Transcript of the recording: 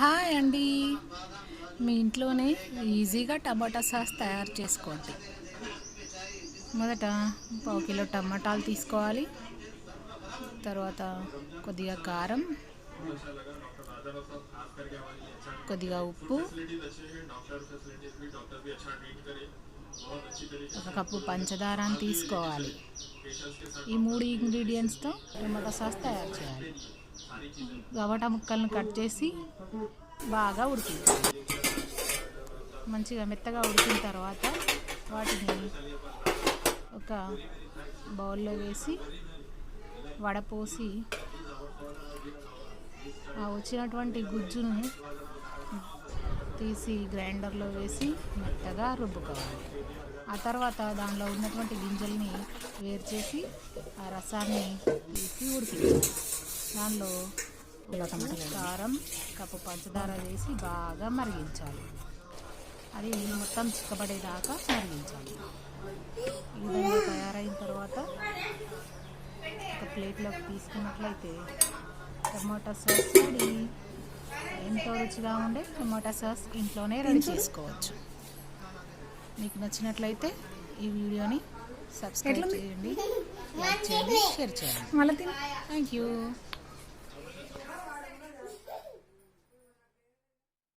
Hi అండి. మీ ఇంట్లోనే ఈజీగా టమాటా సాస్ తయారు చేసుకోండి. మొదట పావు కిలో టమాటాలు తీసుకోవాలి. తర్వాత కొద్దిగా కారం కొద్దిగా ఉప్పు ఒక కప్పు పంచదారాన్ని తీసుకోవాలి. ఈ మూడు ఇంగ్రీడియంట్స్తో టమాటా సాస్ తయారు చేయాలి. గవట ముక్కలను కట్ చేసి బాగా ఉడికించాలి మంచిగా మెత్తగా ఉడికిన తర్వాత వాటిని ఒక బౌల్లో వేసి వడపోసి ఆ వచ్చినటువంటి గుజ్జును తీసి గ్రైండర్లో వేసి మెత్తగా రుబ్బుకోవాలి. ఆ తర్వాత దానిలో ఉన్నటువంటి గింజల్ని వేరు చేసి ఆ రసాన్ని తీసి ఉడికించాలి. దానిలో కారం కప్పు పంచదార వేసి బాగా మరిగించాలి. అది మొత్తం చిక్కబడేదాకా మరిగించాలి. ఈ విధంగా తయారైన తర్వాత ఒక ప్లేట్లోకి తీసుకున్నట్లయితే టమాటా సాస్ రెడీ. ఎంతో రుచిగా ఉండే టమాటా సాస్ ఇంట్లోనే రెడీ చేసుకోవచ్చు. మీకు నచ్చినట్లయితే ఈ వీడియోని సబ్స్క్రైబ్ చేయండి లైక్ చేయండి షేర్ చేయండి. Thank you